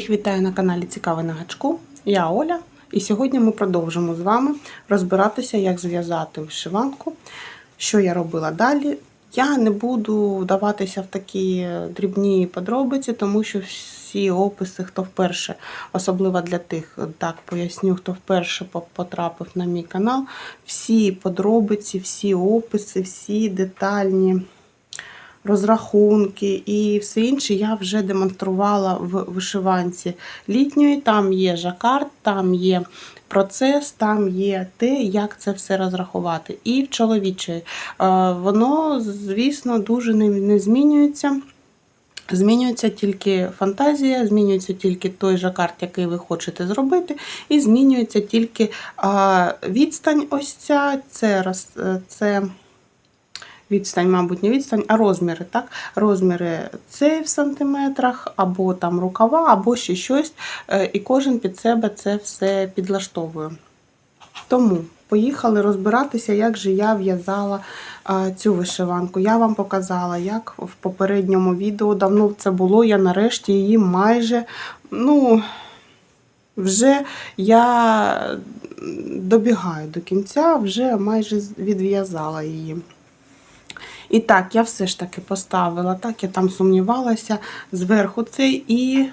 Всіх вітаю на каналі Цікаве на гачку. Я Оля, і сьогодні ми продовжимо з вами розбиратися, як зв'язати вишиванку, що я робила далі. Я не буду вдаватися в такі дрібні подробиці, тому що всі описи, хто вперше, особливо для тих, так поясню, хто вперше потрапив на мій канал, всі подробиці, всі описи, всі детальні розрахунки і все інше я вже демонструвала в вишиванці літньої. Там є жакард, там є процес, там є те, як це все розрахувати. І в чоловічої Е, воно, звісно, дуже не, змінюється. Змінюється тільки фантазія, змінюється тільки той жакард, який ви хочете зробити, і змінюється тільки відстань. Ось ця, це, е, це відстань, мабуть, не відстань, а розміри. так? Розміри це в сантиметрах, або там рукава, або ще щось. е, І кожен під себе це все підлаштовує. Тому поїхали розбиратися, як же я в'язала цю вишиванку. Я вам показала, як в попередньому відео давно це було. Я нарешті її майже, ну, вже я добігаю до кінця, вже майже відв'язала її. І так, я все ж таки поставила, так, я там сумнівалася зверху цей і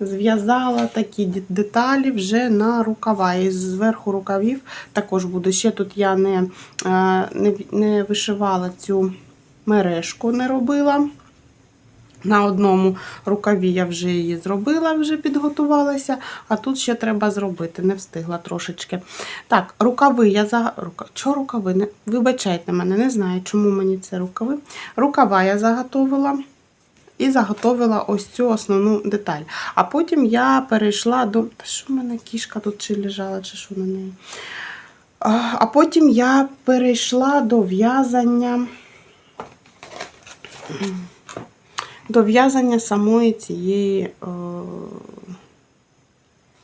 зв'язала такі деталі вже на рукава. І зверху рукавів також буде. Ще тут я не, е, не, не вишивала цю мережку, не робила. На одному рукаві я вже її зробила, вже підготувалася, а тут ще треба зробити, не встигла трошечки. Так, рукави я за. Рука... Чого рукави? Не... Вибачайте мене, не знаю, чому мені це рукави. Рукава я заготовила і заготовила ось цю основну деталь. А потім я перейшла до. Та що в мене кішка тут чи лежала, чи що на неї? А потім я перейшла до в'язання. До в'язання самої цієї е,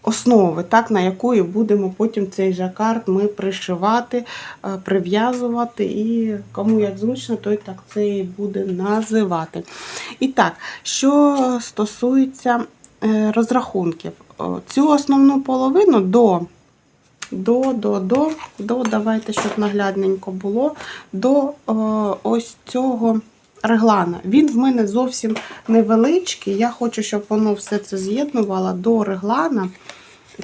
основи, так, на якої будемо потім цей жакард ми пришивати, е, прив'язувати, і кому як зручно, той так це і буде називати. І так, що стосується е, розрахунків, цю основну половину до. До, до, до, до, давайте, щоб наглядненько було, до о, ось цього реглана. Він в мене зовсім невеличкий. Я хочу, щоб воно все це з'єднувало до реглана.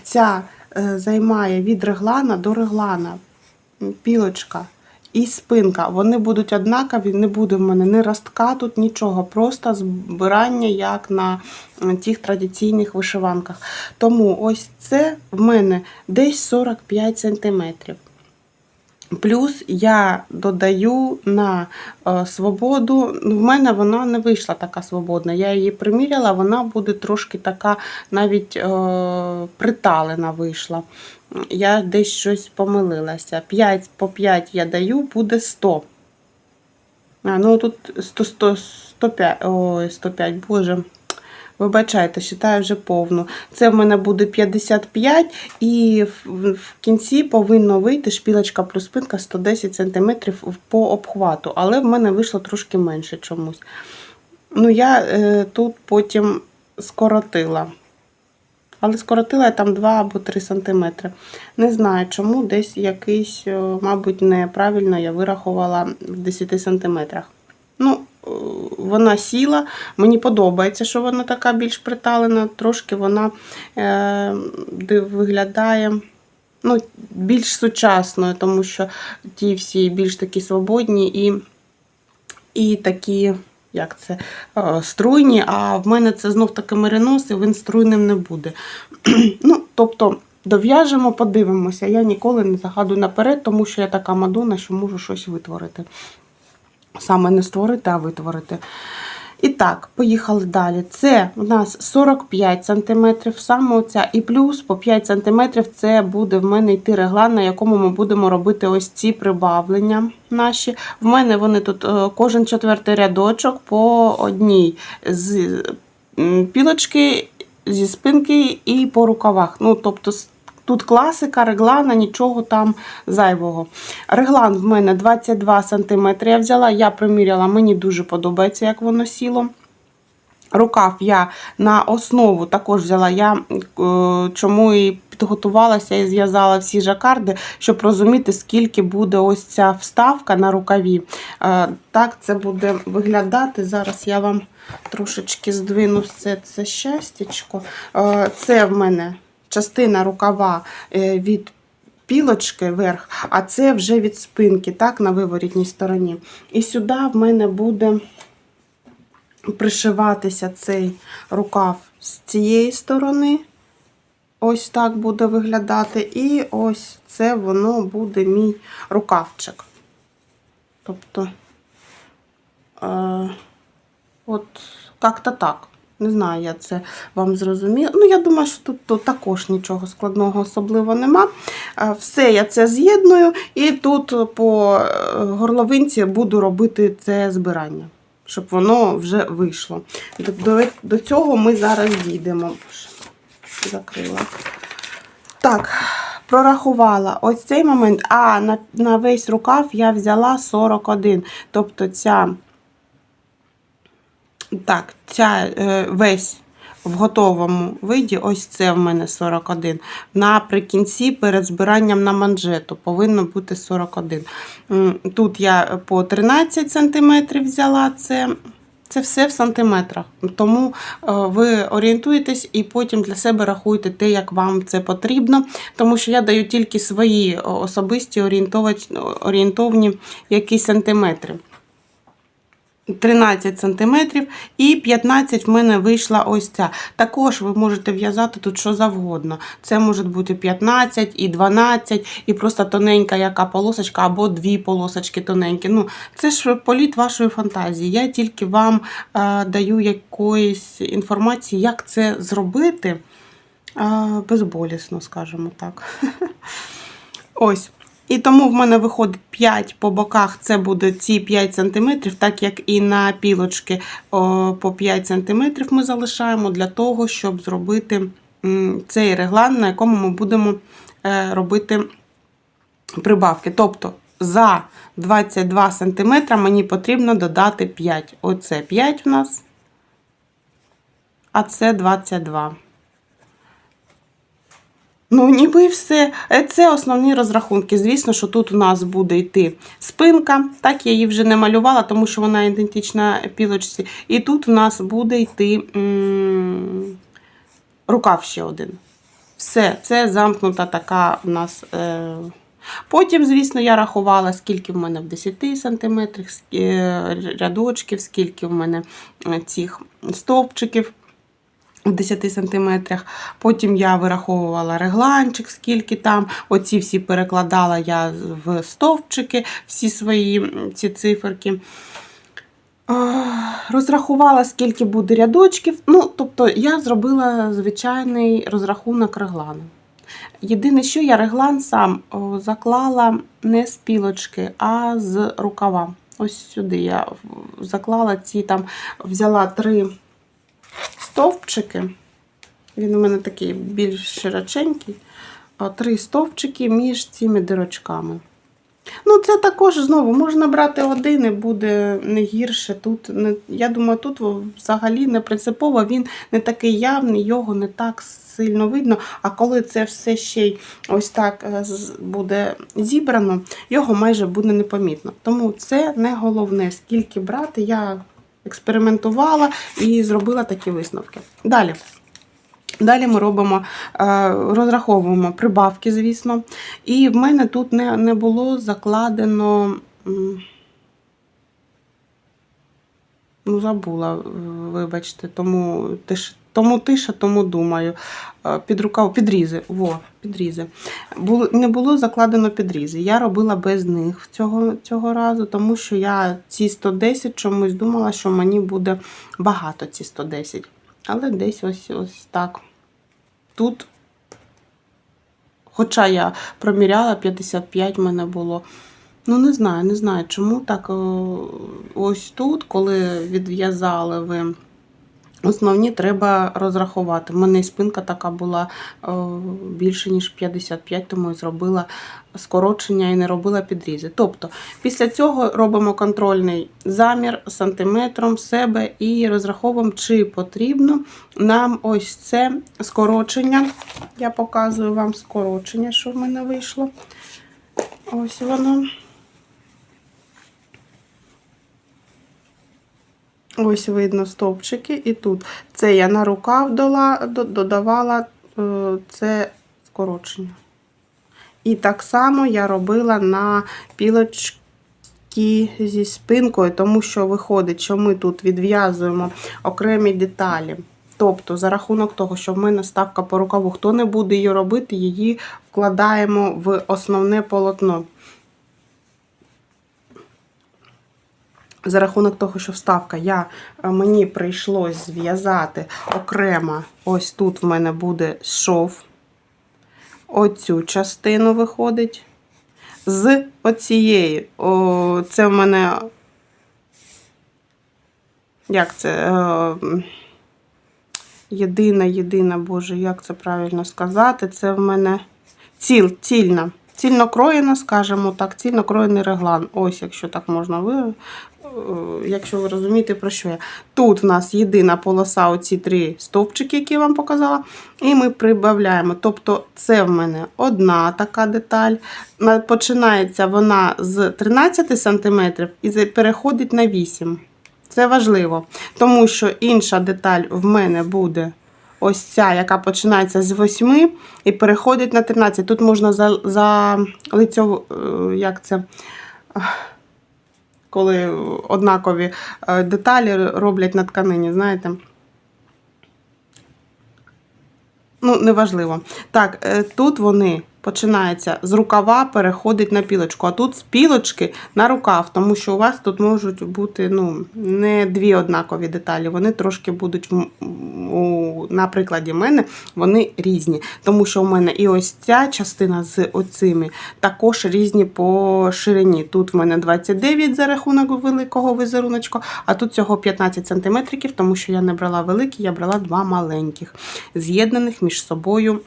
Ця е, займає від реглана до реглана пілочка і спинка. Вони будуть однакові, не буде в мене ні ростка тут, нічого. Просто збирання, як на е, тих традиційних вишиванках. Тому ось це в мене десь 45 сантиметрів. Плюс я додаю на е, свободу. В мене вона не вийшла така свободна. Я її приміряла, вона буде трошки така навіть е, приталена вийшла. Я десь щось помилилася. 5 по 5 я даю, буде 100. А, ну тут 100, 100, 105, ой, 105, боже. Вибачайте, вважаю вже повну. Це в мене буде 55, і в, кінці повинно вийти шпілочка плюс спинка 110 см по обхвату, але в мене вийшло трошки менше чомусь. Ну, я е, тут потім скоротила. Але скоротила я там 2 або 3 см. Не знаю, чому десь якийсь, е, мабуть, неправильно я вирахувала в 10 см. Ну, вона сіла. Мені подобається, що вона така більш приталена. Трошки вона е, виглядає ну, більш сучасною, тому що ті всі більш такі свободні і, і такі. Як це е, струйні, а в мене це знов таки меринос, і він струйним не буде. ну, тобто, дов'яжемо, подивимося. Я ніколи не загадую наперед, тому що я така мадона, що можу щось витворити. Саме не створити, а витворити. І так, поїхали далі. Це у нас 45 см, саме оця, і плюс по 5 см це буде в мене йти реглан, на якому ми будемо робити ось ці прибавлення наші. В мене вони тут е, кожен четвертий рядочок по одній з пілочки, зі спинки і по рукавах. Ну, тобто, Тут класика, реглана, нічого там зайвого. Реглан в мене 22 см я взяла, я приміряла, мені дуже подобається, як воно сіло. Рукав я на основу також взяла. Я е, чому і підготувалася і зв'язала всі жакарди, щоб розуміти, скільки буде ось ця вставка на рукаві. Е, так це буде виглядати. Зараз я вам трошечки здвину все це щастячко. Е, це в мене частина рукава е, від пілочки вверх, а це вже від спинки, так, на виворітній стороні. І сюди в мене буде пришиватися цей рукав з цієї сторони. Ось так буде виглядати. І ось це воно буде мій рукавчик. Тобто, е, от як-то так. Не знаю, я це вам зрозуміла. Ну, я думаю, що тут, тут також нічого складного особливо нема. Е, Все я це з'єдную, і тут по е, горловинці буду робити це збирання, щоб воно вже вийшло. До, до цього ми зараз дійдемо. Закрила. Так, прорахувала ось цей момент. А на, на весь рукав я взяла 41. Тобто ця, так, ця е, весь в готовому виді, ось це в мене 41. Наприкінці перед збиранням на манжету повинно бути 41. Тут я по 13 см взяла це. Це все в сантиметрах. Тому е, ви орієнтуєтесь і потім для себе рахуєте те, як вам це потрібно. Тому що я даю тільки свої особисті орієнтовні якісь сантиметри. 13 см і 15 в мене вийшла ось ця. Також ви можете в'язати тут що завгодно. Це може бути 15 і 12, і просто тоненька яка полосочка, або дві полосочки тоненькі. Ну, це ж політ вашої фантазії. Я тільки вам е, даю якоїсь інформації, як це зробити е, безболісно, скажімо так. Ось. І тому в мене виходить 5 по боках, це буде ці 5 см, так як і на пілочки по 5 см ми залишаємо для того, щоб зробити цей реглан, на якому ми будемо е, робити прибавки. Тобто за 22 см мені потрібно додати 5. Оце 5 в нас, а це 22. Ну, ніби все. Е, Це основні розрахунки. Звісно, що тут у нас буде йти спинка. Так, я її вже не малювала, тому що вона ідентична пілочці. І тут у нас буде йти рукав ще один. Все, це замкнута така у нас. Е... Потім, звісно, я рахувала, скільки в мене в 10 сантиметрах е, рядочків, скільки в мене е, цих стовпчиків в 10 сантиметрах. Потім я вираховувала регланчик, скільки там. Оці всі перекладала я в стовпчики, всі свої ці циферки. Розрахувала, скільки буде рядочків. Ну, тобто, я зробила звичайний розрахунок реглану. Єдине, що я реглан сам заклала не з пілочки, а з рукава. Ось сюди я заклала ці там, взяла три стовпчики. Він у мене такий більш широченький. Три стовпчики між цими дирочками. Ну, це також знову можна брати один і буде не гірше. Тут не, я думаю, тут взагалі не принципово, він не такий явний, його не так сильно видно. А коли це все ще й ось так е, буде зібрано, його майже буде непомітно. Тому це не головне, скільки брати. Я експериментувала і зробила такі висновки. Далі. Далі ми робимо, е, розраховуємо прибавки, звісно. І в мене тут не, не було закладено. Ну, забула, вибачте, тому тому тиша, тому думаю. Е, Під рукав, підрізи. Во, підрізи. Не було закладено підрізи. Я робила без них цього, цього разу, тому що я ці 110 чомусь думала, що мені буде багато ці 110. Але десь ось ось так. Тут, хоча я проміряла 55 в мене було. Ну, не знаю, не знаю, чому так. Ось тут, коли відв'язали ви Основні треба розрахувати. У мене і спинка така була е, більше, ніж 55, тому і зробила скорочення і не робила підрізи. Тобто, після цього робимо контрольний замір сантиметром себе і розраховуємо, чи потрібно нам ось це скорочення. Я показую вам скорочення, що в мене вийшло. Ось воно. Ось видно стовпчики, і тут це я на рукав додавала е, це скорочення. І так само я робила на пілочки зі спинкою, тому що виходить, що ми тут відв'язуємо окремі деталі. Тобто, за рахунок того, що в мене ставка по рукаву, хто не буде її робити, її вкладаємо в основне полотно. За рахунок того, що вставка я, е, мені прийшлось зв'язати окремо, ось тут в мене буде шов. Оцю частину виходить. З оцієї, о, це в мене, як це? Е, єдина, єдина, Боже, як це правильно сказати? Це в мене ціл, цільна. Цільно скажімо так, цільно кроєний реглан. Ось, якщо так можна якщо ви розумієте, про що я. Тут в нас єдина полоса, оці три стовпчики, які я вам показала, і ми прибавляємо. Тобто, це в мене одна така деталь. Починається вона з 13 см і переходить на 8 Це важливо, тому що інша деталь в мене буде ось ця, яка починається з 8 і переходить на 13. Тут можна за, за лицьову, е, як це, коли однакові е, деталі роблять на тканині, знаєте. Ну, неважливо. Так, е, тут вони починаються з рукава, переходить на пілочку, а тут з пілочки на рукав, тому що у вас тут можуть бути ну, не дві однакові деталі, вони трошки будуть у, на прикладі мене вони різні. Тому що у мене і ось ця частина з оцими також різні по ширині. Тут в мене 29 за рахунок великого візеруночка, а тут цього 15 см, тому що я не брала великі, я брала два маленьких, з'єднаних між собою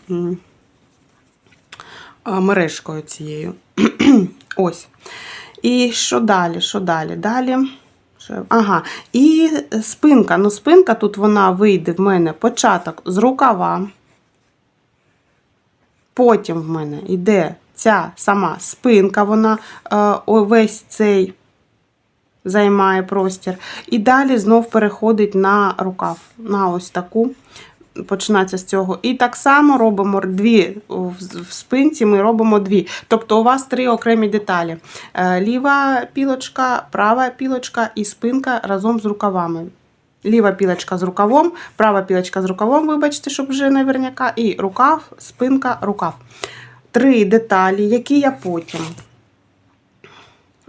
мережкою цією. Ось. І що далі? Що далі? Далі. Ага, і спинка. Ну, спинка тут вона вийде в мене початок з рукава. Потім в мене йде ця сама спинка, вона е, увесь цей займає простір. І далі знов переходить на рукав, на ось таку. Починається з цього. І так само робимо дві в в спинці, ми робимо дві. Тобто у вас три окремі деталі: Е, ліва пілочка, права пілочка і спинка разом з рукавами. Ліва пілочка з рукавом, права пілочка з рукавом, вибачте, щоб вже наверняка, і рукав, спинка, рукав. Три деталі, які я потім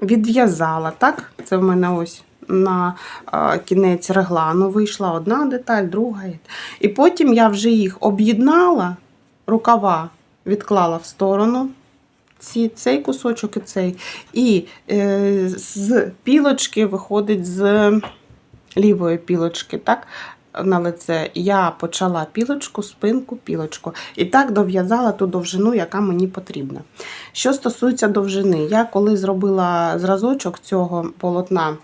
відв'язала, так? Це в мене ось на кінець реглану вийшла одна деталь, друга. І потім я вже їх об'єднала, рукава відклала в сторону. Ці, цей кусочок і цей. І е, з пілочки виходить з лівої пілочки, так? На лице я почала пілочку, спинку, пілочку. І так дов'язала ту довжину, яка мені потрібна. Що стосується довжини, я коли зробила зразочок цього полотна,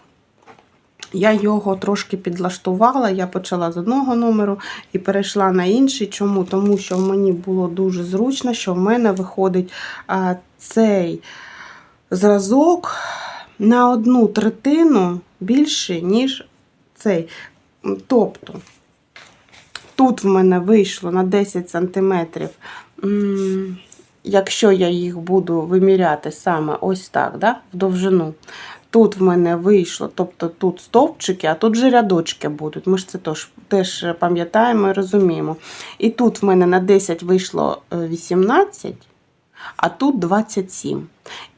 я його трошки підлаштувала. Я почала з одного номеру і перейшла на інший. Чому? Тому що мені було дуже зручно, що в мене виходить цей зразок на одну третину більше, ніж цей. Тобто, тут в мене вийшло на 10 см. Якщо я їх буду виміряти саме ось так, да, в довжину, тут в мене вийшло, тобто тут стовпчики, а тут же рядочки будуть. Ми ж це теж, теж пам'ятаємо і розуміємо. І тут в мене на 10 вийшло е, 18, а тут 27.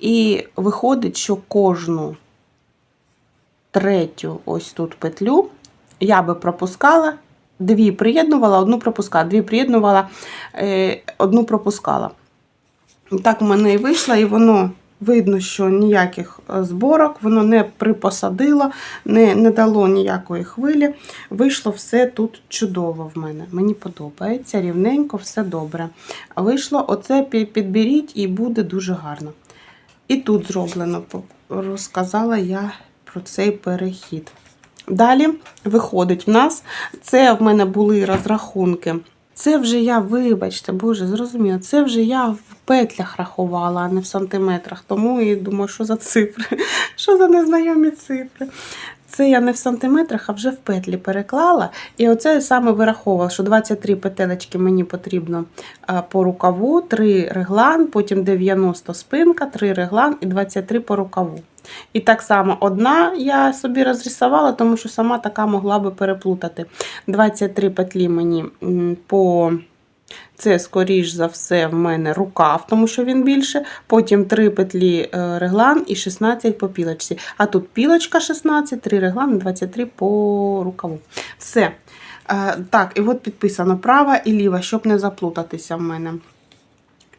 І виходить, що кожну третю ось тут петлю я би пропускала, дві приєднувала, одну пропускала, дві приєднувала, е, одну пропускала. Так в мене і вийшло, і воно Видно, що ніяких е, зборок, воно не припосадило, не, не дало ніякої хвилі. Вийшло все тут чудово в мене. Мені подобається, рівненько, все добре. Вийшло, оце підберіть і буде дуже гарно. І тут зроблено, розказала я про цей перехід. Далі виходить в нас, це в мене були розрахунки. Це вже я, вибачте, Боже, зрозуміло, це вже я в петлях рахувала, а не в сантиметрах. Тому і думаю, що за цифри, що за незнайомі цифри. Це я не в сантиметрах, а вже в петлі переклала. І оце я саме вираховувала, що 23 петелечки мені потрібно по рукаву, 3 реглан, потім 90 спинка, 3 реглан і 23 по рукаву. І так само одна я собі розрисувала, тому що сама така могла би переплутати. 23 петлі мені по. Це, скоріш за все, в мене рукав, тому що він більше. Потім 3 петлі е, реглан і 16 по пілочці. А тут пілочка 16, 3 реглан і 23 по рукаву. Все. Е, Так, і от підписано права і ліва, щоб не заплутатися в мене.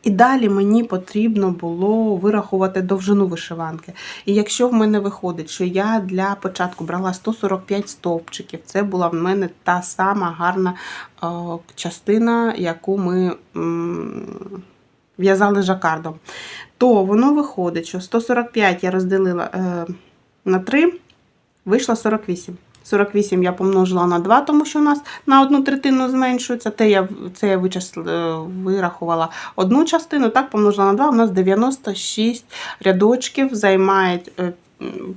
І далі мені потрібно було вирахувати довжину вишиванки. І якщо в мене виходить, що я для початку брала 145 стовпчиків, це була в мене та сама гарна е, частина, яку ми в'язали жакардом, то воно виходить, що 145 я розділила е, на 3, вийшло 48. 48 я помножила на 2, тому що у нас на одну третину зменшується. Те я, це я вичисла, е, вирахувала одну частину, так помножила на 2, у нас 96 рядочків займає е,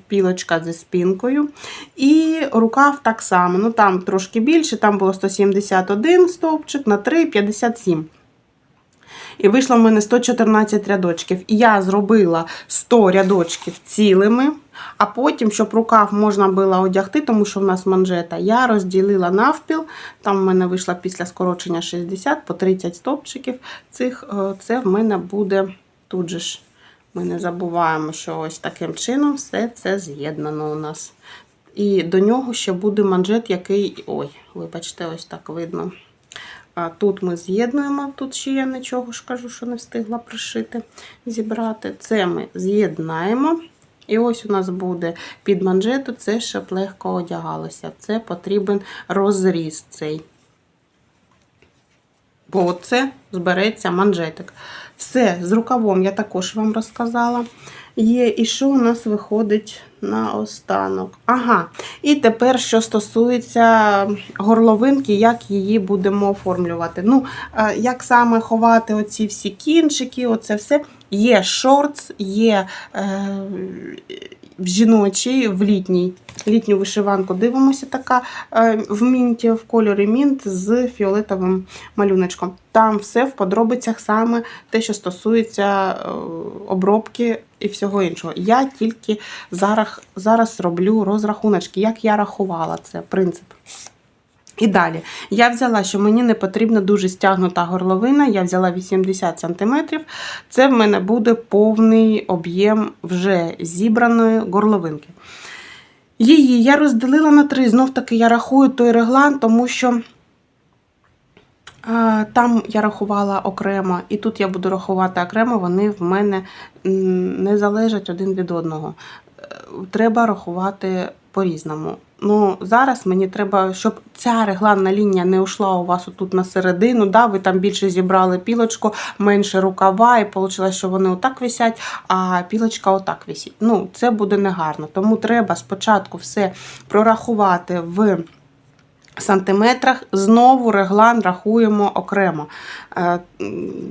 пілочка зі спинкою. І рукав так само. Ну Там трошки більше, там було 171 стовпчик на 3, 57. І вийшло в мене 114 рядочків. І я зробила 100 рядочків цілими, а потім, щоб рукав можна було одягти, тому що в нас манжета, я розділила навпіл. Там в мене вийшло після скорочення 60 по 30 стовпчиків. Цих, е, це в мене буде тут же ж. Ми не забуваємо, що ось таким чином все це з'єднано у нас. І до нього ще буде манжет, який. Ой, вибачте, ось так видно. А тут ми з'єднуємо, тут ще я нічого ж кажу, що не встигла пришити, зібрати. Це ми з'єднаємо. І ось у нас буде під манжету, це щоб легко одягалося. Це потрібен розріз цей. Бо оце збереться манжетик. Все, з рукавом я також вам розказала. Є, і що у нас виходить на останок? Ага, і тепер, що стосується горловинки, як її будемо оформлювати. Ну, е, як саме ховати оці всі кінчики, оце все. Є шортс, є е, в жіночій, в літній. Літню вишиванку дивимося, така е, в мінті, в кольорі мінт з фіолетовим малюночком. Там все в подробицях саме те, що стосується е, обробки і всього іншого. Я тільки зараз, зараз роблю розрахуночки, як я рахувала це принцип. І далі я взяла, що мені не потрібна дуже стягнута горловина. Я взяла 80 см. Це в мене буде повний об'єм вже зібраної горловинки. Її я розділила на три. Знов таки я рахую той реглан, тому що там я рахувала окремо, і тут я буду рахувати окремо, вони в мене не залежать один від одного. Е, Треба рахувати по-різному. Ну, зараз мені треба, щоб ця регланна лінія не йшла у вас отут на середину. Да, ви там більше зібрали пілочку, менше рукава, і вийшло, що вони отак висять, а пілочка отак висить. Ну, це буде негарно. Тому треба спочатку все прорахувати в сантиметрах. Знову реглан рахуємо окремо. Е,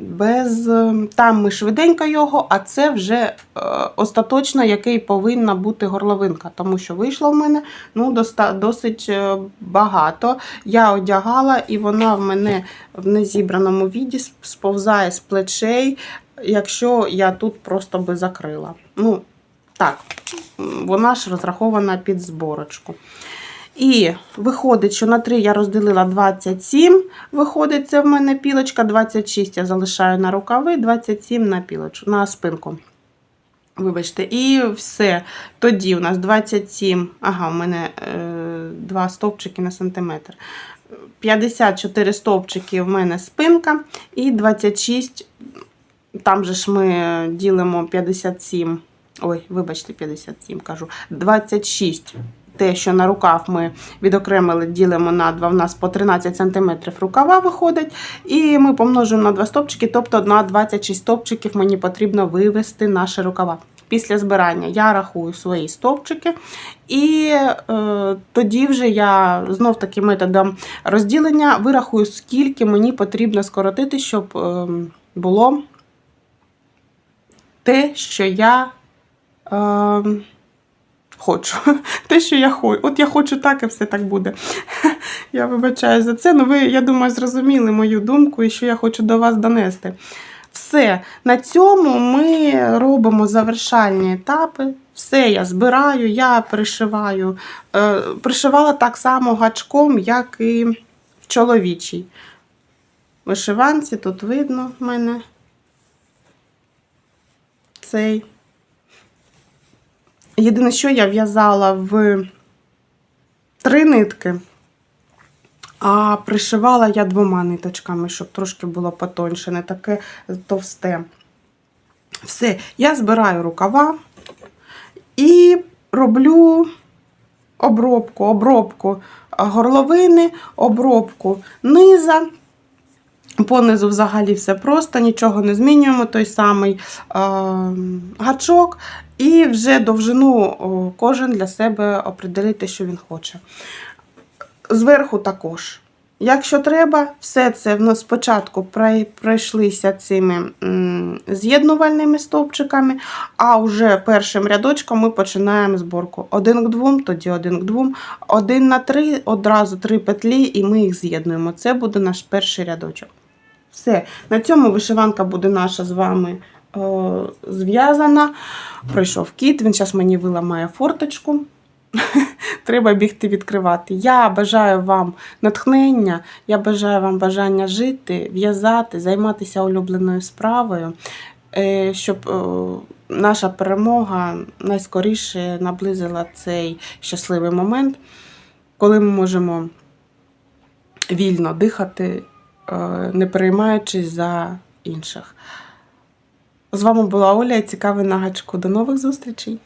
Без, там ми швиденько його, а це вже е, остаточно, який повинна бути горловинка. Тому що вийшло в мене ну, досить е, багато. Я одягала, і вона в мене в незібраному віді сповзає з плечей, якщо я тут просто би закрила. Ну, так, вона ж розрахована під зборочку. І виходить, що на 3 я розділила 27, виходить, це в мене пілочка, 26 я залишаю на рукави, 27 на пілочку, на спинку. Вибачте, і все. Тоді у нас 27, ага, у мене е, 2 стовпчики на сантиметр. 54 стовпчики в мене спинка, і 26 там же ж ми ділимо 57, ой, вибачте, 57 кажу, 26. Те, що на рукав ми відокремили, ділимо на 2, в нас по 13 см рукава виходить. І ми помножимо на 2 стопчики, тобто на 26 стопчиків мені потрібно вивести наші рукава. Після збирання я рахую свої стопчики, і е, тоді вже я знов таки методом розділення вирахую, скільки мені потрібно скоротити, щоб е, було те, що я е, хочу. Те, що я хочу. От я хочу так, і все так буде. Я вибачаю за це. Ну, ви, я думаю, зрозуміли мою думку і що я хочу до вас донести. Все, на цьому ми робимо завершальні етапи. Все, я збираю, я пришиваю. Е, пришивала так само гачком, як і в чоловічій. Вишиванці тут видно в мене цей. Єдине, що я в'язала в три нитки, а пришивала я двома ниточками, щоб трошки було потоньше, не таке товсте. Все, я збираю рукава і роблю обробку, обробку горловини, обробку низа. Понизу взагалі все просто, нічого не змінюємо, той самий е, гачок, і вже довжину кожен для себе определити, що він хоче. Зверху також. Якщо треба, все це в нас спочатку прой- пройшлися цими з'єднувальними стовпчиками, а вже першим рядочком ми починаємо зборку. Один к двом, тоді один к двом, один на три, одразу три петлі, і ми їх з'єднуємо. Це буде наш перший рядочок. Все, на цьому вишиванка буде наша з вами зв'язана. Пройшов кіт, він зараз мені виламає форточку. Треба бігти відкривати. Я бажаю вам натхнення, я бажаю вам бажання жити, в'язати, займатися улюбленою справою, е, щоб е, наша перемога найскоріше наблизила цей щасливий момент, коли ми можемо вільно дихати, е, не переймаючись за інших. З вами була Оля цікавий на гачку. До нових зустрічей!